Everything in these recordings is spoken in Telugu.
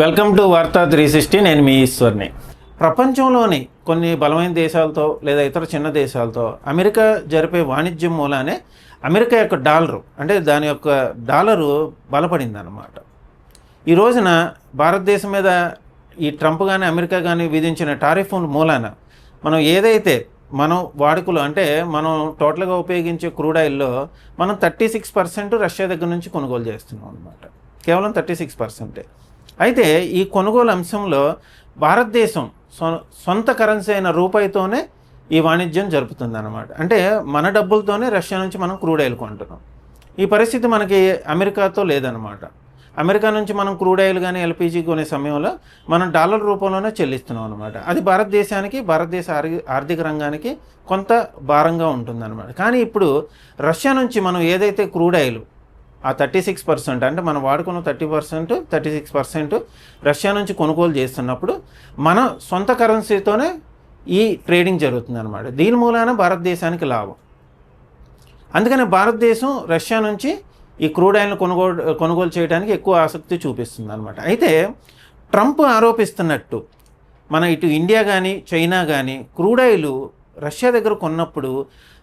Welcome to Vartha three sixty నేను మీ ఈశ్వర్ని. ప్రపంచంలోని కొన్ని బలమైన దేశాలతో లేదా ఇతర చిన్న దేశాలతో అమెరికా జరిపే వాణిజ్యం మూలానే అమెరికా యొక్క డాలరు అంటే దాని యొక్క డాలరు బలపడింది అన్నమాట ఈ రోజున భారతదేశం మీద ఈ ట్రంప్ కానీ అమెరికా కానీ విధించిన టారిఫ్ మూలాన మనం ఏదైతే మనం వాడుకలో అంటే మనం టోటల్గా ఉపయోగించే క్రూడ్ ఆయిల్లో మనం థర్టీ సిక్స్ పర్సెంట్ రష్యా దగ్గర నుంచి కొనుగోలు చేస్తున్నాం అనమాట కేవలం థర్టీ సిక్స్ పర్సెంటే. అయితే ఈ కొనుగోలు అంశంలో భారతదేశం సొ సొంత కరెన్సీ అయిన రూపాయితోనే ఈ వాణిజ్యం జరుపుతుందన్నమాట. అంటే మన డబ్బులతోనే రష్యా నుంచి మనం క్రూడ్ ఆయిల్ కొంటున్నాం. ఈ పరిస్థితి మనకి అమెరికాతో లేదనమాట అమెరికా నుంచి మనం క్రూడ్ ఆయిల్ కానీ ఎల్పిజి కొనే సమయంలో మనం డాలర్ రూపంలోనే చెల్లిస్తున్నాం అనమాట అది భారతదేశానికి భారతదేశ ఆర్థిక రంగానికి కొంత భారంగా ఉంటుందన్నమాట. కానీ ఇప్పుడు రష్యా నుంచి మనం ఏదైతే క్రూడ్ ఆయిల్ ఆ థర్టీ సిక్స్ పర్సెంట్ అంటే మనం వాడుకున్న thirty percent thirty six percent Russia నుంచి కొనుగోలు చేస్తున్నప్పుడు మన సొంత కరెన్సీతోనే ఈ ట్రేడింగ్ జరుగుతుంది అనమాట దీని మూలాన భారతదేశానికి లాభం. అందుకని భారతదేశం రష్యా నుంచి ఈ క్రూడ్ ఆయిల్ను కొనుగోలు కొనుగోలు చేయడానికి ఎక్కువ ఆసక్తి చూపిస్తుంది అనమాట అయితే ట్రంప్ ఆరోపిస్తున్నట్టు మన ఇటు ఇండియా కానీ చైనా కానీ క్రూడ్ ఆయిల్ రష్యా దగ్గర కొన్నప్పుడు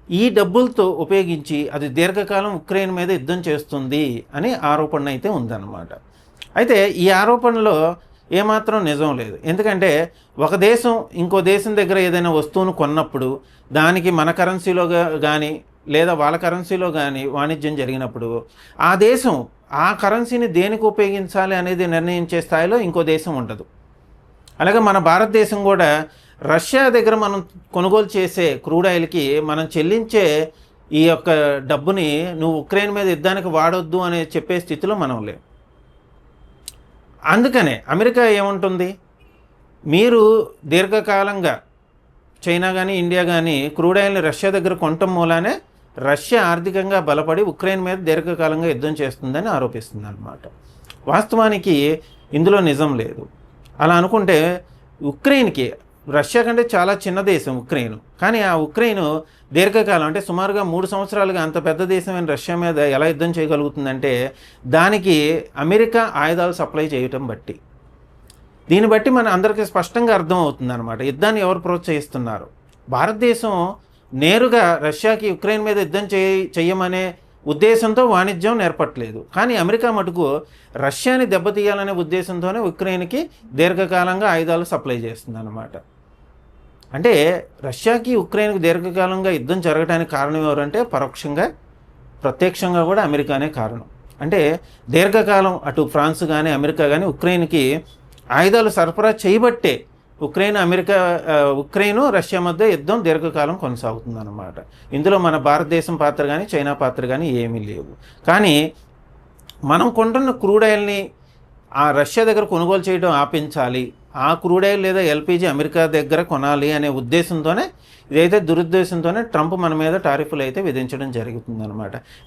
ఈ డబ్బులతో ఉపయోగించి అది దీర్ఘకాలం ఉక్రెయిన్ మీద యుద్ధం చేస్తుంది అని ఆరోపణ అయితే ఉందన్నమాట. అయితే ఈ ఆరోపణలో ఏమాత్రం నిజం లేదు. ఎందుకంటే ఒక దేశం ఇంకో దేశం దగ్గర ఏదైనా వస్తువును కొన్నప్పుడు దానికి మన కరెన్సీలో కానీ లేదా వాళ్ళ కరెన్సీలో కానీ వాణిజ్యం జరిగినప్పుడు ఆ దేశం ఆ కరెన్సీని దేనికి ఉపయోగించాలి అనేది నిర్ణయించే స్థాయిలో ఇంకో దేశం ఉండదు. అలాగే మన భారతదేశం కూడా రష్యా దగ్గర మనం కొనుగోలు చేసే క్రూడ్ ఆయిల్కి మనం చెల్లించే ఈ యొక్క డబ్బుని నువ్వు ఉక్రెయిన్ మీద యుద్ధానికి వాడొద్దు అని చెప్పే స్థితిలో మనం లేవు అందుకనే అమెరికా ఏముంటుంది? మీరు దీర్ఘకాలంగా చైనా కానీ ఇండియా కానీ క్రూడ్ ఆయిల్ని రష్యా దగ్గర కొనటం మూలానే రష్యా ఆర్థికంగా బలపడి ఉక్రెయిన్ మీద దీర్ఘకాలంగా యుద్ధం చేస్తుందని ఆరోపిస్తుంది అనమాట వాస్తవానికి ఇందులో నిజం లేదు. అలా అనుకుంటే ఉక్రెయిన్కి రష్యా కంటే చాలా చిన్న దేశం ఉక్రెయిన్. కానీ ఆ ఉక్రెయిన్ దీర్ఘకాలం అంటే సుమారుగా మూడు సంవత్సరాలుగా అంత పెద్ద దేశమైన రష్యా మీద ఎలా యుద్ధం చేయగలుగుతుందంటే దానికి అమెరికా ఆయుధాలు సప్లై చేయటం బట్టి. దీన్ని బట్టి మన అందరికీ స్పష్టంగా అర్థమవుతుంది అనమాట యుద్ధాన్ని ఎవరు ప్రోత్సహిస్తున్నారు? భారతదేశం నేరుగా రష్యాకి ఉక్రెయిన్ మీద యుద్ధం చేయ చెయ్యమనే ఉద్దేశంతో వాణిజ్యం నేర్పట్లేదు. కానీ అమెరికా మటుకు రష్యాని దెబ్బతీయాలనే ఉద్దేశంతోనే ఉక్రెయిన్కి దీర్ఘకాలంగా ఆయుధాలు సప్లై చేస్తుంది అనమాట అంటే రష్యాకి ఉక్రెయిన్కి దీర్ఘకాలంగా యుద్ధం జరగడానికి కారణం ఎవరంటే పరోక్షంగా ప్రత్యక్షంగా కూడా అమెరికానే కారణం. అంటే దీర్ఘకాలం అటు ఫ్రాన్స్ కానీ అమెరికా కానీ ఉక్రెయిన్కి ఆయుధాలు సరఫరా చేయబట్టే ఉక్రెయిన్ అమెరికా ఉక్రెయిన్ రష్యా మధ్య యుద్ధం దీర్ఘకాలం కొనసాగుతుందన్నమాట. ఇందులో మన భారతదేశం పాత్ర కానీ చైనా పాత్ర కానీ ఏమీ లేవు. కానీ మనం కొంటున్న క్రూడ్ ఆయిల్ని ఆ రష్యా దగ్గర కొనుగోలు చేయడం ఆపించాలి ఆ క్రూడ్ ఆయిల్ లేదా ఎల్పిజి అమెరికా దగ్గర కొనాలి అనే ఉద్దేశంతోనే ఇదైతే దురుద్దేశంతోనే ట్రంప్ మన మీద టారిఫ్లు అయితే విధించడం జరుగుతుందనమాట